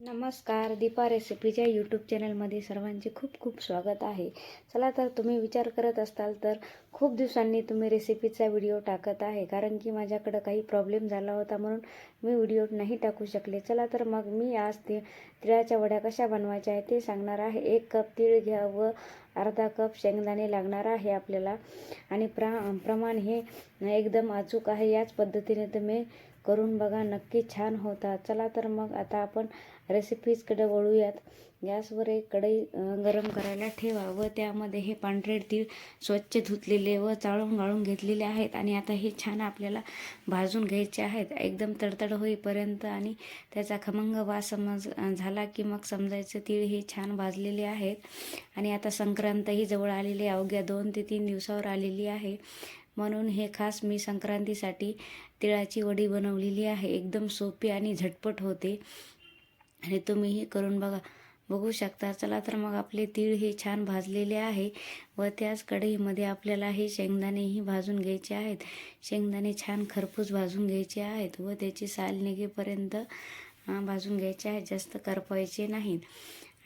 नमस्कार दीपा रेसिपीच्या यूट्यूब चॅनलमध्ये सर्वांचे खूप खूप स्वागत आहे. चला तर तुम्ही विचार करत असाल तर खूप दिवसांनी तुम्ही रेसिपीचा व्हिडिओ टाकत आहे. कारण की माझ्याकडं काही प्रॉब्लेम झाला होता म्हणून मी व्हिडिओ नाही टाकू शकले. चला तर मग मी आज ते तिळाच्या वड्या कशा बनवायच्या आहे ते सांगणार आहे. एक कप तीळ घ्या व अर्धा कप शेंगदाणे लागणार आहे आपल्याला. आणि प्रा प्रमाण हे एकदम अचूक आहे. याच पद्धतीने तुम्ही करून बघा नक्की छान होतात चला तर मग आता आपण रेसिपीजकडे वळूयात. गॅसवर एक कढई गरम करायला ठेवा व त्यामध्ये हे पांढरे तीळ स्वच्छ धुतलेले व चाळून गाळून घेतलेले आहेत आणि आता हे छान आपल्याला भाजून घ्यायचे आहेत. एकदम तडतड होईपर्यंत आणि त्याचा खमंग वास समज झाला की मग समजायचं तीळ हे छान भाजलेले आहेत. आणि आता संक्रांतही जवळ आलेली आहे. अवघ्या दोन ते तीन दिवसावर आलेली आहे. म्हणून हे खास मी संक्रांतीसाठी तिळाची वडी बनवलेली आहे. एकदम सोपी आणि झटपट होते. आणि तुम्हीही करून बघा. बघू शकता. चला तर मग आपले तीळ हे छान भाजलेले आहे व त्याच कढईमध्ये आपल्याला हे शेंगदाणेही भाजून घ्यायचे आहेत. शेंगदाणे छान खरपूस भाजून घ्यायचे आहेत व त्याची साल निघेपर्यंत भाजून घ्यायचे आहेत. जास्त करपायचे नाहीत.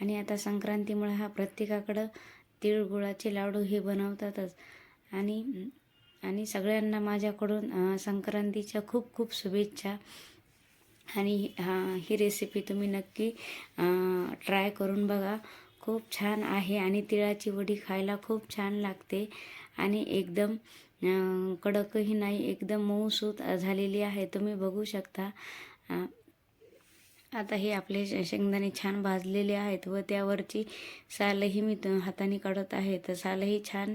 आणि आता संक्रांतीमुळे हा प्रत्येकाकडं तिळगुळाचे लाडू हे बनवतातच. आणि आणि सगळ्यांना माझ्याकडून संक्रांतीच्या खूप खूप शुभेच्छा. आणि हा ही रेसिपी तुम्ही नक्की ट्राय करून बघा. खूप छान आहे आणि तिळाची वडी खायला खूप छान लागते. आणि एकदम कडकही नाही एकदम मऊसूत झालेली आहे. तुम्ही बघू शकता. आता हे आपले शेंगदाणे छान भाजलेले आहेत व त्यावरची सालही मी हाताने काढत आहे. तर सालही छान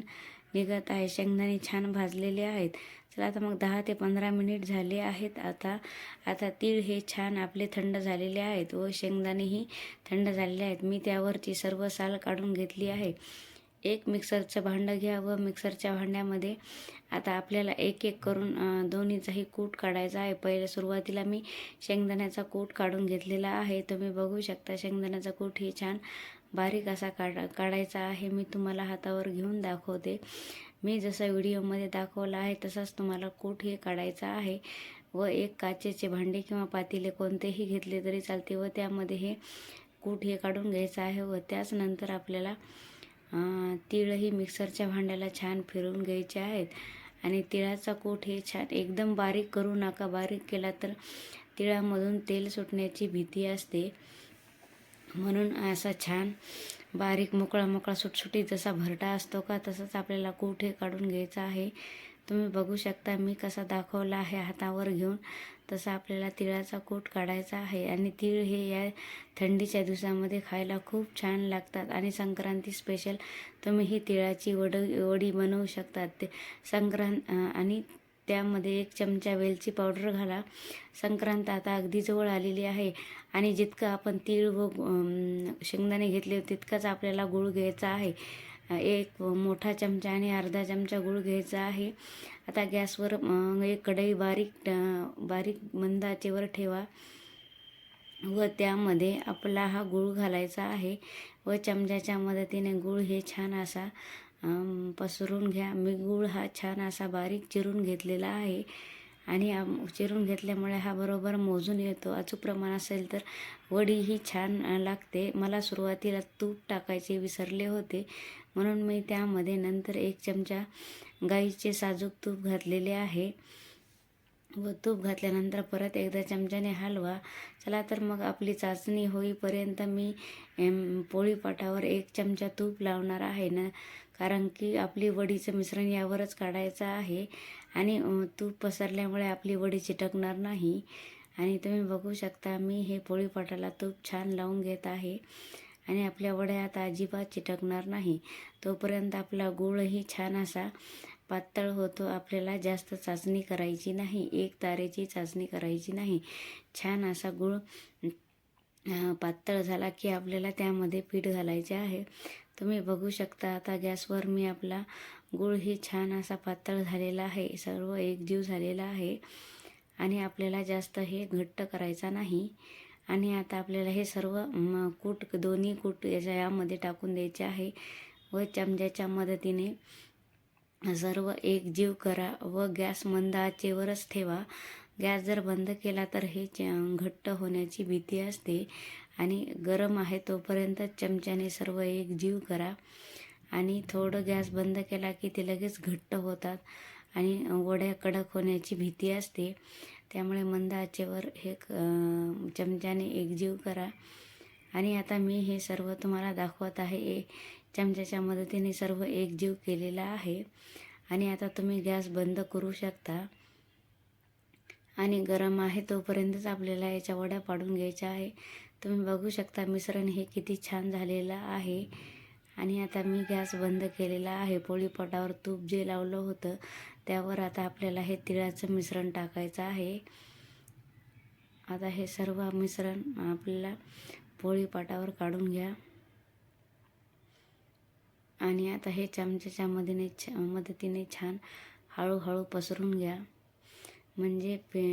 निघत आहे. शेंगदाणे छान भाजलेले आहेत. चला आता मग दहा ते पंधरा मिनिट झाले आहेत. आता आता तीळ हे छान आपले थंड झालेले आहेत व शेंगदाणेही थंड झालेले आहेत. मी त्यावरची सर्व साल काढून घेतली आहे. एक मिक्सरचं भांडं घ्या व मिक्सरच्या भांड्यामध्ये आता आपल्याला एक एक करून दोन्हीचाही कूट काढायचा आहे. पहिले सुरुवातीला मी शेंगदाण्याचा कूट काढून घेतलेला आहे. तुम्ही बघू शकता शेंगदाण्याचा कूट ही छान बारीक असा काढा काढायचा आहे. मी तुम्हाला हातावर घेऊन दाखवते. मी जसा व्हिडिओमध्ये दाखवला आहे तसाच तुम्हाला कूट हे काढायचा आहे व एक काचेचे भांडे किंवा पातेले कोणतेही घेतले तरी चालते व त्यामध्ये हे कूट हे काढून घ्यायचं आहे व त्याचनंतर आपल्याला तिळही मिक्सरच्या भांड्याला छान फिरवून घ्यायचे आहेत. आणि तिळाचा कूट हे छान एकदम बारीक करू नका. बारीक केला तर तिळामधून तेल सुटण्याची भीती असते. म्हणून असा छान बारीक मोकळा मोकळा सुटसुटीत जसा भरटा असतो का तसंच आपल्याला कूट हे काढून घ्यायचा आहे तुम्ही बघू शकता मी कसा दाखवला आहे हातावर घेऊन. तसा आपल्याला तिळाचा कूट काढायचा आहे आणि तीळ हे या थंडीच्या दिवसामध्ये खायला खूप छान लागतात. आणि संक्रांती स्पेशल तुम्ही ही तिळाची वड वडी बनवू शकतात. ते संक्रांत आणि त्यामध्ये एक चमचा वेलची पावडर घाला. संक्रांत आता अगदी जवळ आलेली आहे आणि जितकं आपण तीळ व शेंगदाणे घेतले तितकाच आपल्याला गूळ घ्यायचा आहे. एक मोठा चमचा आणि अर्धा चमचा गूळ घ्यायचा आहे. आता गॅसवर एक कढई बारीक बारीक मंद आचेवर ठेवा. व त्यामध्ये आपला हा गूळ घालायचा आहे. व चमच्याच्या मदतीने गूळ हे छान असा पसरून घ्या. मी गूळ हा छान असा बारीक चिरून घेतलेला आहे. आणि चिरून घेतल्यामुळे हा बरोबर मोजून येतो. अचूक प्रमाण असेल तर वडी ही छान लागते. मला सुरुवातीला तूप टाकायचे विसरले होते. म्हणून मी त्यामध्ये नंतर एक चमचा गाईचे साजूक तूप घातलेले आहे. व तूप घातल्यानंतर परत एकदा चमच्याने हलवा. चला तर मग आपली चाचणी होईपर्यंत मी पोळीपाटावर एक चमचा तूप लावणार आहे ना? कारण की आपली वडीचं मिश्रण यावरच काढायचं आहे आणि तूप पसरल्यामुळे आपली वडी चिटकणार नाही. आणि तुम्ही बघू शकता मी हे पोळीपाटाला तूप छान लावून घेत आहे आणि आपल्या वड्या आता अजिबात चिटकणार नाही. तोपर्यंत आपला गूळही छान असा पातळ होतो. आपल्याला जास्त चाचणी करायची नाही. एक तारेची चाचणी करायची नाही. छान असा गूळ पातळ झाला की आपल्याला त्यामध्ये पीठ घालायचे आहे. तुम्ही बघू शकता आता गॅसवर मी आपला गूळ ही छान असा पातळ झालेला आहे. सर्व एकजीव झालेला आहे. आणि आपल्याला जास्त हे घट्ट करायचा नाही. आणि आता आपल्याला हे सर्व म, कूट दोन्ही कूट याच्या यामध्ये टाकून द्यायचे आहे. व चमच्याच्या मदतीने सर्व एकजीव करा व गॅस मंद आचेवरच ठेवा. गॅस जर बंद केला तर हे च- घट्ट होण्याची भीती असते आणि गरम आहे तोपर्यंत चमच्याने सर्व एक जीव करा. आणि थोडं गॅस बंद केला की ते लगेच घट्ट होतात आणि वड्या कडक होण्याची भीती असते. त्यामुळे मंद आचेवर हे क- चमच्याने एकजीव करा. आणि आता मी हे सर्व तुम्हाला दाखवत आहे. ए चमच्याच्या मदतीने सर्व एकजीव केलेला आहे. आणि आता तुम्ही गॅस बंद करू शकता. आणि गरम आहे तोपर्यंतच आपल्याला याच्या वड्या पाडून घ्यायच्या आहे. तुम्ही बघू शकता मिश्रण हे किती छान झालेलं आहे. आणि आता मी गॅस बंद केलेला आहे. पोळीपटावर तूप जे लावलं होतं त्यावर आता आपल्याला हे तिळाचं मिश्रण टाकायचं आहे. आता हे सर्व मिश्रण आपल्याला पोळीपाटावर काढून घ्या. आणि आता हे चमच्याच्या मदतीने छ मदतीने छान हळूहळू पसरून घ्या. म्हणजे पे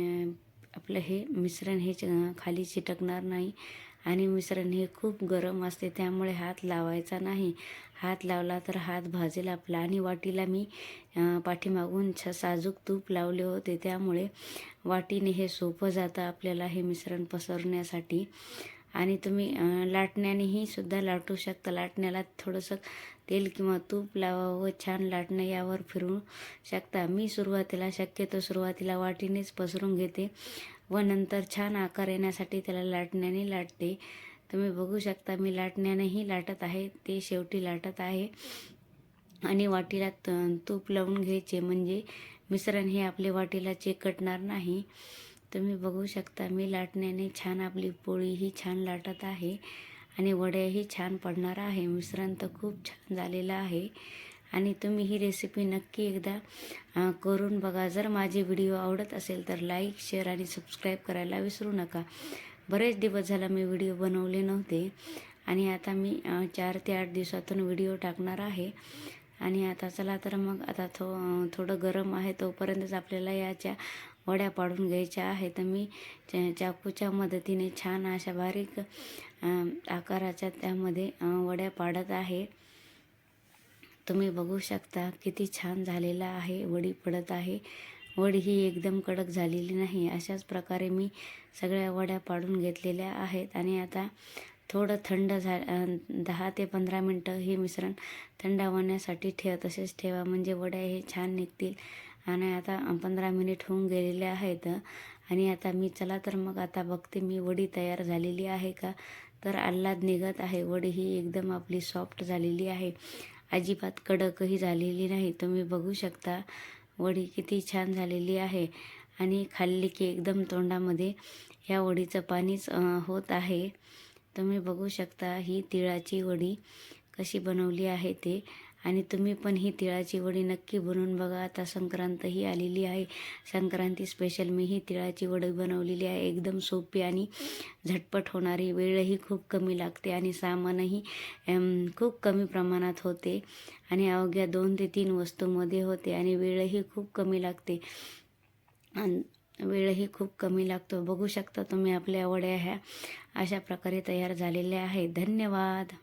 आपलं हे मिश्रण हे च- खाली चिटकणार नाही आणि मिश्रण हे खूप गरम असते त्यामुळे हात लावायचा नाही. हात लावला तर हात भाजेल आपला. आणि वाटीला मी पाठीमागून छ साजूक तूप लावले होते त्यामुळे वाटीने हे सोपं जातं आपल्याला हे मिश्रण पसरण्यासाठी. आणि तुम्ही लाटण्यानेही सुद्धा लाटू शकता. लाटण्याला थोडंसं तेल किंवा तूप लावावं छान लाटणं यावर फिरू शकता. मी सुरुवातीला शक्यतो सुरुवातीला वाटीनेच पसरून घेते व नंतर छान आकार येण्यासाठी त्याला लाटण्याने लाटते. तुम्ही बघू शकता मी लाटण्यानेही लाटत आहे. ते शेवटी लाटत आहे. आणि वाटीला त तूप लावून घ्यायचे म्हणजे मिश्रण हे आपले वाटीला चिकटणार नाही. तुम्ही बघू शकता मी लाटण्याने छान आपली पोळीही छान लाटत आहे आणि वड्याही छान पडणार आहे. मिश्रण तर खूप छान झालेलं आहे. आणि तुम्ही ही रेसिपी नक्की एकदा करून बघा. जर माझे व्हिडिओ आवडत असेल तर लाईक शेअर आणि सबस्क्राईब करायला विसरू नका. बरेच दिवस झाला मी व्हिडिओ बनवले नव्हते आणि आता मी चार ते आठ दिवसातून व्हिडिओ टाकणार आहे. आणि आता चला तर मग आता थो थोडं गरम आहे तोपर्यंतच आपल्याला याच्या वड्या पाडून घ्यायच्या आहे तर मी चाकूच्या मदतीने छान अशा बारीक आकाराच्या त्यामध्ये वड्या पाडत आहे. तुम्ही बघू शकता किती छान झालेला आहे वडी पडत आहे. वडी ही एकदम कडक झालेली नाही. अशाच प्रकारे मी सगळ्या वड्या पाडून घेतलेल्या आहेत. आणि आता थोडं थंड झा दहा ते पंधरा मिनटं हे मिश्रण थंड होण्यासाठी ठेवा तसेच ठेवा. म्हणजे वड्या हे छान निघतील. आणि आता पंधरा मिनिट होऊन गेलेले आहेत. आणि आता मी चला तर मग आता बघते मी वडी तयार झालेली आहे का? तर आल्हाद निघत आहे. वडी ही एकदम आपली सॉफ्ट झालेली आहे. अजिबात कडकही झालेली नाही. तुम्ही बघू शकता वडी किती छान झालेली आहे. आणि खाल्ली की एकदम तोंडामध्ये ह्या वडीचं पाणीच होत आहे. तुम्ही बघू शकता ही तिळाची वडी कशी बनवली आहे ते. आणि तुम्ही पण ही तिळाची वडी नक्की बनवून बघा. आता संक्रांतही आलेली आहे. संक्रांती स्पेशल मी ही तिळाची वडी बनवलेली आहे. एकदम सोपी आणि झटपट होणारी. वेळही खूप कमी लागते आणि सामानही खूप कमी प्रमाणात होते. आणि अवघ्या दोन ते तीन वस्तूमध्ये होते आणि वेळही खूप कमी लागते. आणि वेळही खूप कमी लागतो. बघू शकता तुम्ही आपल्या वड्या ह्या अशा प्रकारे तयार झालेल्या आहेत. धन्यवाद.